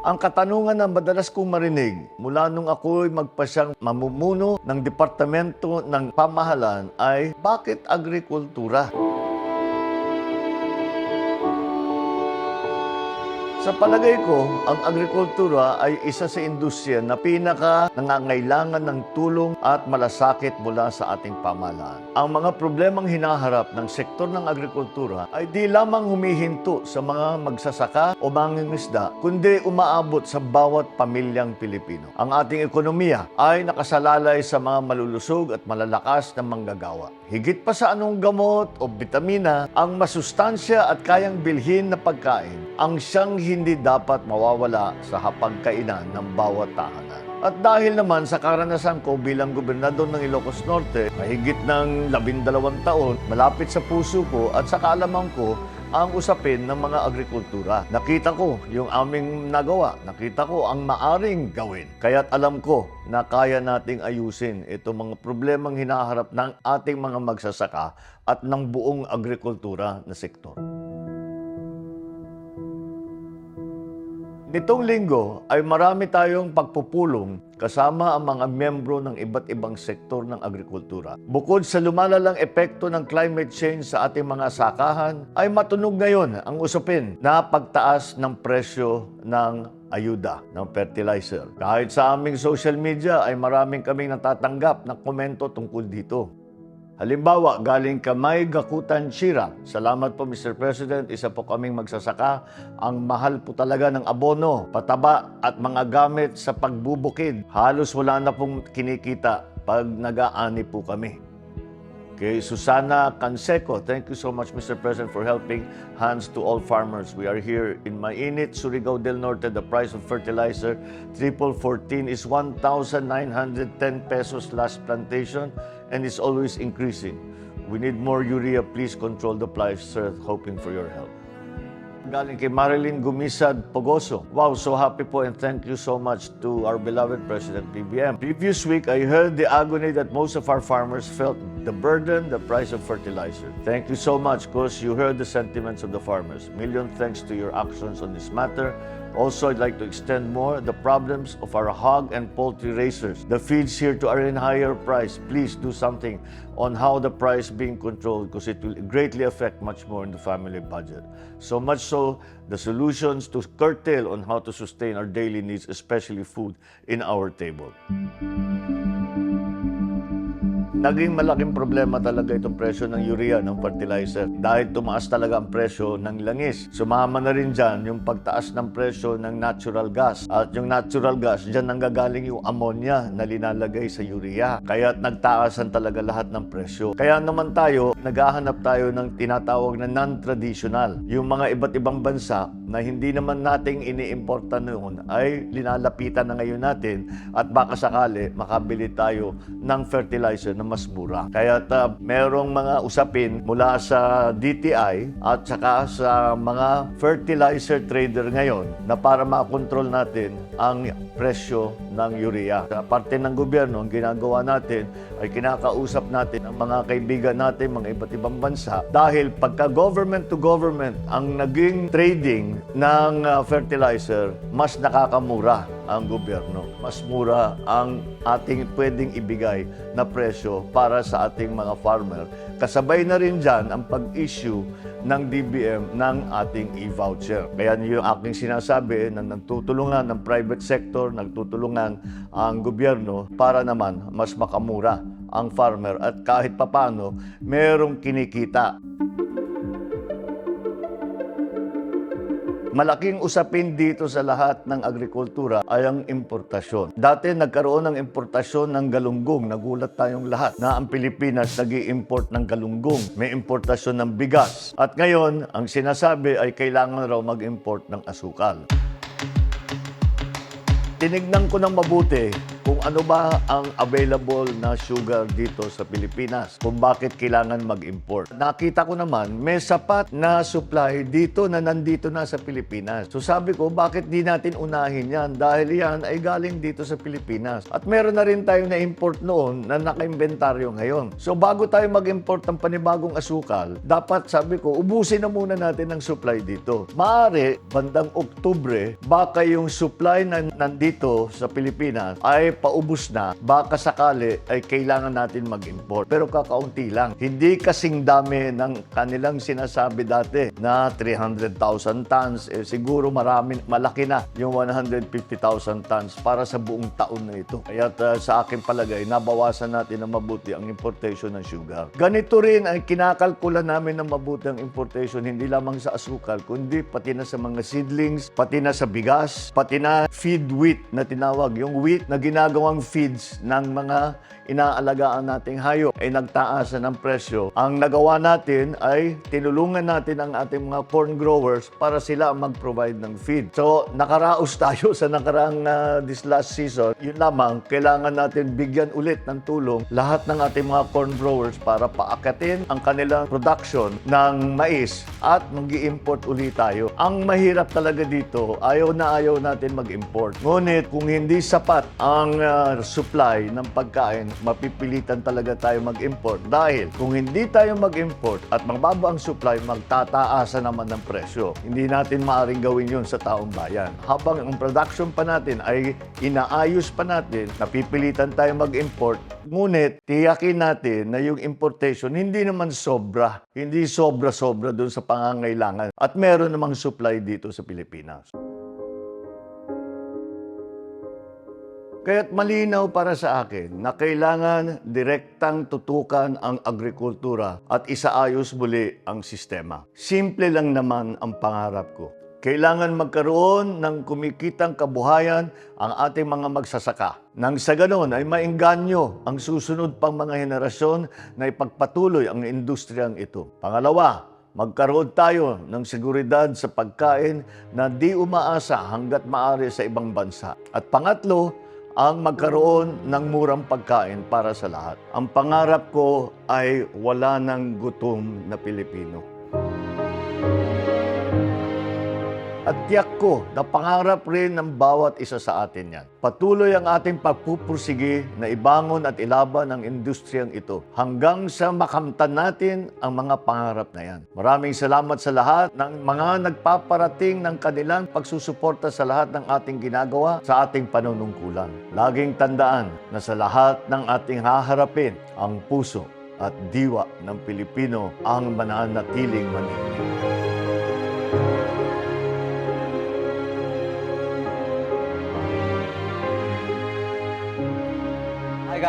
Ang katanungan na madalas kong marinig mula nung ako'y magpasyang mamumuno ng Departamento ng Pamahalaan ay bakit agrikultura? Sa palagay ko, ang agrikultura ay isa sa industriya na pinaka nangangailangan ng tulong at malasakit mula sa ating pamahalaan. Ang mga problemang hinaharap ng sektor ng agrikultura ay di lamang humihinto sa mga magsasaka o mangingisda, kundi umaabot sa bawat pamilyang Pilipino. Ang ating ekonomiya ay nakasalalay sa mga malulusog at malalakas na manggagawa. Higit pa sa anong gamot o bitamina, ang masustansya at kayang bilhin na pagkain ang siyang hindi dapat mawawala sa hapagkainan ng bawat tahanan. At dahil naman sa karanasan ko bilang gobernador ng Ilocos Norte, mahigit ng labindalawang taon, malapit sa puso ko at sa kaalaman ko ang usapin ng mga agrikultura. Nakita ko yung aming nagawa. Nakita ko ang maaring gawin. Kaya't alam ko na kaya nating ayusin itong mga problemang hinaharap ng ating mga magsasaka at ng buong agrikultura na sektor. Nitong linggo ay marami tayong pagpupulong kasama ang mga miyembro ng iba't ibang sektor ng agrikultura. Bukod sa lumalalang epekto ng climate change sa ating mga sakahan, ay matunog ngayon ang usapin na pagtaas ng presyo ng ayuda ng fertilizer. Kahit sa aming social media ay maraming kaming natatanggap na komento tungkol dito. Halimbawa, galing Kamay Gakutan Shira. Salamat po Mr. President, isa po kaming magsasaka. Ang mahal po talaga ng abono, pataba at mga gamit sa pagbubukid. Halos wala na pong kinikita pag nag-aani po kami. Kay Susana Canseco, thank you so much Mr. President for helping hands to all farmers. We are here in Mainit, Surigao del Norte. The price of fertilizer, triple 14 is 1,910 pesos last plantation and it's always increasing. We need more urea. Please control the price, sir. Hoping for your help. Galing kay Marilyn Gumisad Pogoso. Wow, so happy po and thank you so much to our beloved President PBM. Previous week, I heard the agony that most of our farmers felt the burden, the price of fertilizer. Thank you so much because you heard the sentiments of the farmers. Million thanks to your actions on this matter. Also, I'd like to extend more the problems of our hog and poultry raisers. The feeds here to are in higher price. Please do something on how the price being controlled because it will greatly affect much more in the family budget. So much so, the solutions to curtail on how to sustain our daily needs, especially food, in our table. Naging malaking problema talaga itong presyo ng urea, ng fertilizer. Dahil tumaas talaga ang presyo ng langis. Sumama na rin dyan yung pagtaas ng presyo ng natural gas. At yung natural gas, dyan nanggagaling yung ammonia na linalagay sa urea. Kaya nagtaasan talaga lahat ng presyo. Kaya naman tayo, naghahanap tayo ng tinatawag na non-traditional. Yung mga iba't ibang bansa na hindi naman nating iniimporta noon ay linalapitan na ngayon natin at baka sakali makabili tayo ng fertilizer na mas mura. Kaya ta, merong mga usapin mula sa DTI at saka sa mga fertilizer trader ngayon na para makontrol natin ang presyo ng urea. Sa parte ng gobyerno, ang ginagawa natin ay kinakausap natin ang mga kaibigan natin, mga iba't ibang bansa. Dahil pagka government to government ang naging trading ng uh, fertilizer, mas nakakamura ang gobyerno. Mas mura ang ating pwedeng ibigay na presyo para sa ating mga farmer. Kasabay na rin dyan ang pag-issue ng DBM ng ating e-voucher. Kaya yung aking sinasabi na nagtutulungan ng private sector, nagtutulungan ang gobyerno para naman mas makamura ang farmer at kahit papano merong kinikita. Malaking usapin dito sa lahat ng agrikultura ay ang importasyon. Dati nagkaroon ng importasyon ng galunggong. Nagulat tayong lahat na ang Pilipinas nag import ng galunggong. May importasyon ng bigas. At ngayon, ang sinasabi ay kailangan raw mag-import ng asukal. Tinignan ko ng mabuti kung ano ba ang available na sugar dito sa Pilipinas, kung bakit kailangan mag-import. Nakita ko naman, may sapat na supply dito na nandito na sa Pilipinas. So sabi ko, bakit di natin unahin yan? Dahil yan ay galing dito sa Pilipinas. At meron na rin tayo na import noon na naka-inventaryo ngayon. So bago tayo mag-import ng panibagong asukal, dapat sabi ko, ubusin na muna natin ang supply dito. Maaari, bandang Oktubre, baka yung supply na nandito sa Pilipinas ay paubos na, baka sakali ay kailangan natin mag-import. Pero kakaunti lang. Hindi kasing dami ng kanilang sinasabi dati na 300,000 tons. Eh, siguro marami, malaki na yung 150,000 tons para sa buong taon na ito. Kaya uh, sa akin palagay, nabawasan natin na mabuti ang importation ng sugar. Ganito rin ang kinakalkula namin ng mabuti ang importation, hindi lamang sa asukal, kundi pati na sa mga seedlings, pati na sa bigas, pati na feed wheat na tinawag. Yung wheat na ginagawang feeds ng mga inaalagaan nating hayop ay nagtaasan ng presyo. Ang nagawa natin ay tinulungan natin ang ating mga corn growers para sila mag-provide ng feed. So, nakaraos tayo sa nakaraang uh, this last season. Yun lamang, kailangan natin bigyan ulit ng tulong lahat ng ating mga corn growers para paakatin ang kanilang production ng mais at mag import ulit tayo. Ang mahirap talaga dito, ayaw na ayaw natin mag-import. Ngunit kung hindi sapat ang uh, supply ng pagkain, mapipilitan talaga tayo mag-import dahil kung hindi tayo mag-import at mababa ang supply, magtataasa naman ng presyo. Hindi natin maaring gawin yun sa taong bayan. Habang ang production pa natin ay inaayos pa natin, napipilitan tayo mag-import, ngunit tiyakin natin na yung importation hindi naman sobra. Hindi sobra-sobra dun sa pangangailangan. At meron namang supply dito sa Pilipinas. Kaya't malinaw para sa akin na kailangan direktang tutukan ang agrikultura at isaayos muli ang sistema. Simple lang naman ang pangarap ko. Kailangan magkaroon ng kumikitang kabuhayan ang ating mga magsasaka. Nang sa ganon ay maingganyo ang susunod pang mga henerasyon na ipagpatuloy ang industriyang ito. Pangalawa, magkaroon tayo ng seguridad sa pagkain na di umaasa hanggat maaari sa ibang bansa. At pangatlo, ang magkaroon ng murang pagkain para sa lahat. Ang pangarap ko ay wala ng gutom na Pilipino. At tiyak ko na pangarap rin ng bawat isa sa atin yan. Patuloy ang ating pagpupursige na ibangon at ilaban ang industriyang ito hanggang sa makamtan natin ang mga pangarap na yan. Maraming salamat sa lahat ng mga nagpaparating ng kanilang pagsusuporta sa lahat ng ating ginagawa sa ating panunungkulan. Laging tandaan na sa lahat ng ating haharapin, ang puso at diwa ng Pilipino ang mananatiling manigit.